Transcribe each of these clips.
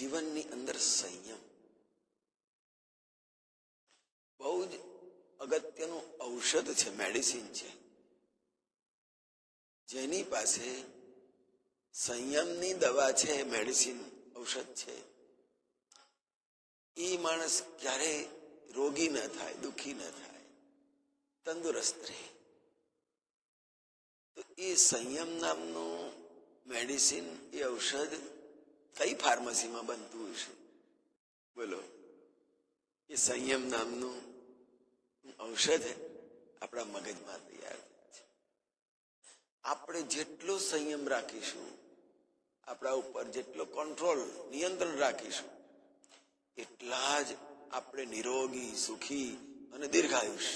જીવનની અંદર સંયમ. બહુ જ અગત્યનું ઔષધ છે, મેડિસિન છે. જેની પાસે સંયમની દવા છે, મેડિસિન ઔષધ છે. એ માણસ ક્યારેય રોગી ન થાય, દુઃખી ન થાય, તંદુરસ્ત રહે. તો એ સંયમ નામનું મેડિસિન એ ઔષધ કઈ ફાર્મસીમાં બનતું હશે બોલો. એ સંયમ નામનું ઔષધ આપણા મગજમાં તૈયાર છે. આપણે જેટલો સંયમ રાખીશું, આપણા ઉપર જેટલો કંટ્રોલ નિયંત્રણ રાખીશું, એટલા જ આપણે નિરોગી, સુખી અને દીર્ઘાયુષ.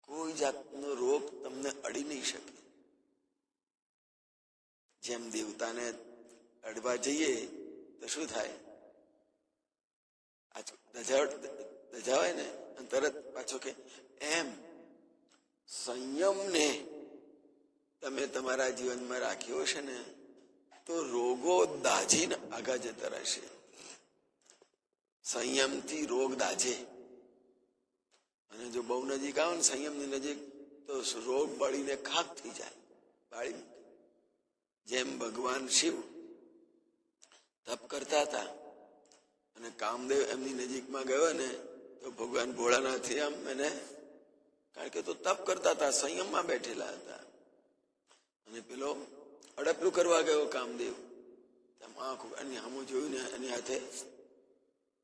કોઈ જાતનો રોગ તમને અડી નહીં શકે. જેમ દેવતાને અડવા જઈએ તો શું થાય? દજાવાય ને? તરત પાછો કે, એમ, સંયમને તમે તમારા જીવનમાં રાખ્યો છે ને, તો રોગો દાજીને આગા જતા રહેશે. સંયમથી રોગ દાજે અને જો બહુ નજીક આવે ને સંયમની નજીક, તો રોગ બળીને ખાક થઈ જાય. જેમ ભગવાન શિવ તપ કરતા હતા. અને કામદેવ એમની નજીકમાં ગયો ને, તો ભગવાન ભોળાનાથે આમ એને, કારણ કે તો તપ કરતા હતા, સંયમમાં બેઠેલા હતા. અને પેલો અડપલું કરવા ગયો કામદેવ. આંખ એની સામું જોયું ને, એની હાથે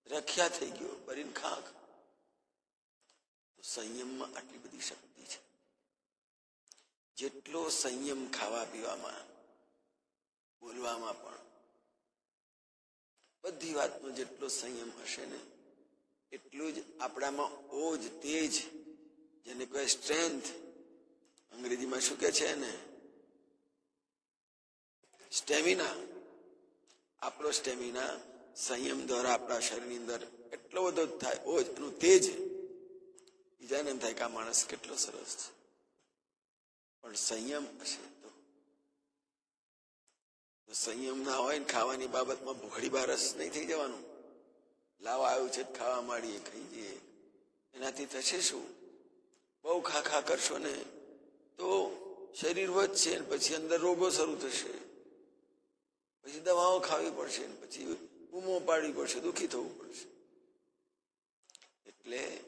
રખ્યા થઈ ગયો, ભરીને ખાખ. સંયમમાં આટલી બધી શક્તિ છે. જેટલો સંયમ ખાવા પીવામાં, બોલવામાં પણ બધી વાતનો જેટલો સંયમ હશે ને, એટલું જ આપણામાં ઓજ તેજ, જેને કહે સ્ટ્રેન્થ અંગ્રેજીમાં શું કે છે ને સ્ટેમિના આપણો સ્ટેમિના સંયમ દ્વારા આપણા શરીરની અંદર એટલો બધો થાય, ઓજ એનું તેજ. બીજાને એમ થાય કે આ માણસ કેટલો સરસ છે. પણ સંયમ હશે. સંયમ ના હોય ને ખાવાની બાબતમાં ભૂખડી બારસ નહીં થઈ જવાનું. લાવ આવ્યું છે ખાવા માંડીએ, ખાઈ જઈએ. એનાથી થશે શું? બહુ ખા ખા કરશો ને તો શરીર વધશે પછી અંદર રોગો શરૂ થશે. પછી દવાઓ ખાવી પડશે પછી બૂમો પાડવી પડશે, દુઃખી થવું પડશે. એટલે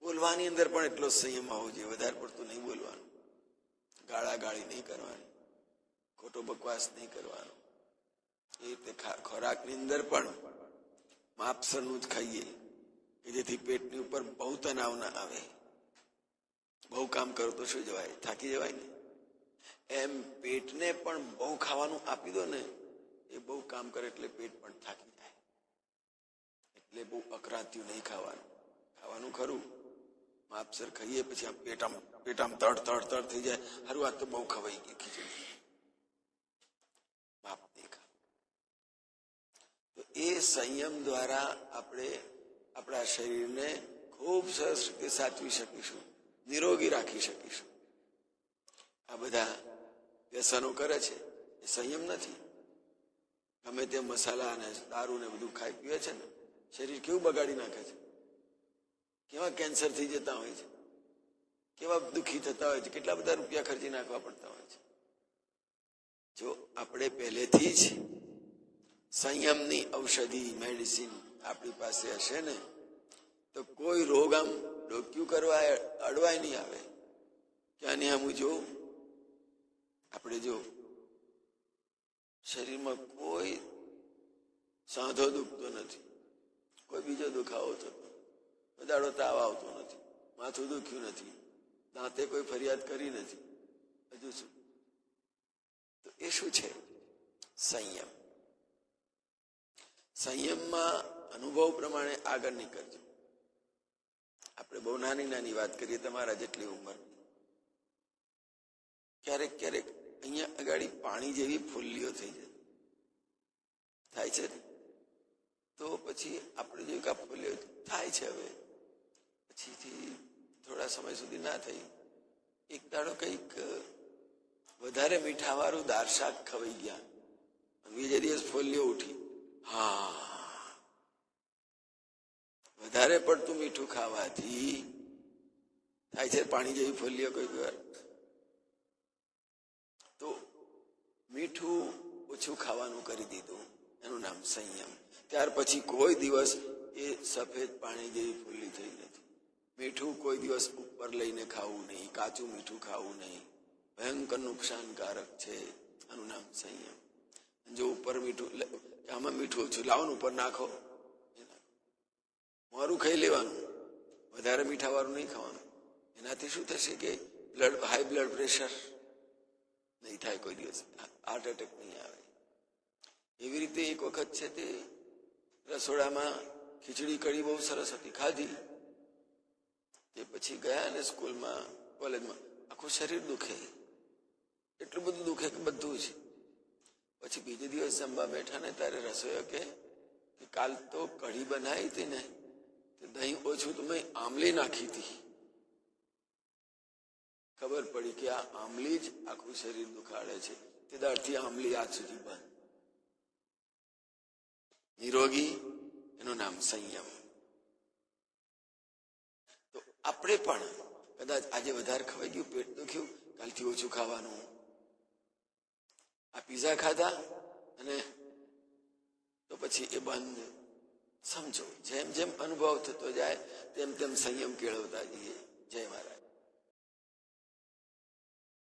બોલવાની અંદર પણ એટલો સંયમ આવવો જોઈએ, વધારે પડતું નહીં બોલવાનું. ગાળા ગાળી નહીં કરવાની. ખોટો બકવાસ નહીં કરવાનો. એ રીતે ખોરાકની અંદર પણ માપસરનું જ ખાઈએ કે જેથી પેટની ઉપર બહુ તણાવ ના આવે. બહુ કામ કરો તો શું જવાય? થાકી જવાય ને? એમ પેટને પણ બહુ ખાવાનું આપી દો ને, એ બહુ કામ કરે એટલે પેટ પણ થાકી જાય. એટલે બહુ અકરાત્યું નહીં ખાવાનું. ખાવાનું ખરું. માપસર ખાઈએ પછી આમ પેટામ પેટામ તડ તડ તડ થઈ જાય. હરું, આ તો બહુ ખવાઈ ગઈ ખીચડી માપ નહીં ખા તો એ સંયમ દ્વારા આપણે આપણા શરીરને ખૂબ સરસ રીતે સાચવી શકીશું, નિરોગી રાખી શકીશું. આ બધા વ્યસનો કરે છે, એ સંયમ નથી. ગમે તે મસાલા અને દારૂ ને બધું ખાઈ પીવે છે ને, શરીર કેવું બગાડી નાખે છે? કેવા કેન્સર થઈ જતા હોય છે? કેવા દુઃખી થતા હોય છે? કેટલા બધા રૂપિયા ખર્ચી નાખવા પડતા હોય છે? જો આપણે પહેલેથી જ સંયમની ઔષધિ મેડિસિન આપણી પાસે હશે ને, તો કોઈ રોગ આમ ડોક્યુ કરવા અડવાય નહીં આવે. કે આની આમ જો આપણે જો, શરીરમાં કોઈ સાંધો દુખતો નથી, કોઈ બીજો દુખાવો થતો બધાડો તાવ આવતો નથી, માથું દુખ્યું નથી, દાંતે કોઈ ફરિયાદ કરી નથી, હજુ શું? તો એ શું છે? સંયમ. સંયમમાં અનુભવ પ્રમાણે આગળ નીકળજો. આપણે બહુ નાની નાની વાત કરીએ તમારા જેટલી ઉંમર. ક્યારેક ક્યારેક અહીંયા અગાડી પાણી જેવી ફૂલ્લીઓ થઈ જાય. થાય છે તો પછી આપણે જોયું કે આ ફૂલ્લીઓ થાય છે હવે. પછીથી થોડા સમય સુધી ના થઈ. એક દાડો કંઈક વધારે મીઠાવાળું દાળ શાક ખવાઈ ગયા. બીજે દિવસ ફોલ્લીઓ ઉઠી. હા. વધારે પડતું મીઠું ખાવાથી થાય છે પાણી જેવી ફોલીઓ કોઈ વાર. તો મીઠું ઓછું ખાવાનું કરી દીધું. એનું નામ સંયમ. ત્યાર પછી કોઈ દિવસ એ સફેદ પાણી જેવી ફૂલી થઈ નથી મીઠું કોઈ દિવસ ઉપર લઈને ખાવું નહીં. કાચું મીઠું ખાવું નહીં. ભયંકર નુકસાનકારક છે. આનું નામ સંયમ. જો ઉપર મીઠું આમાં મીઠું ઓછું લાવો ઉપર નાખો. નાખો. મારું ખાઈ લેવાનું. વધારે મીઠા વાળું નહીં ખાવાનું. એનાથી શું થશે કે બ્લડ હાઈ બ્લડ પ્રેશર નહીં થાય કોઈ દિવસ. હાર્ટ એટેક નહીં આવે. એવી રીતે એક વખત છે તે રસોડામાં ખીચડી કઢી બહુ સરસ હતી. ખાધી. તે પછી ગયા ને સ્કૂલમાં, કોલેજમાં. આખું શરીર દુખે. એટલું બધું દુખે કે બધું જ. પછી બીજે દિવસ જમવા બેઠા ને ત્યારે રસોઈયો કે કાલ તો કઢી બનાવી હતી ને દહીં ઓછું તો મેં આમલી નાખી હતી. ખબર પડી કે આ આમલી જ આખું શરીર દુખાડે છે. તે દાડથી આમલી આજ સુધી બંધ. નિરોગી, એનું નામ સંયમ. તો આપણે પણ કદાચ આજે વધારે ખવાઈ ગયું, પેટ દુખ્યું, કાલથી ઓછું ખાવાનું. આ પીઝા ખાધા અને તો પછી એ બંધ સમજો. જેમ જેમ અનુભવ થતો જાય, તેમ તેમ સંયમ કેળવતા જઈએ. જય મહારાજ.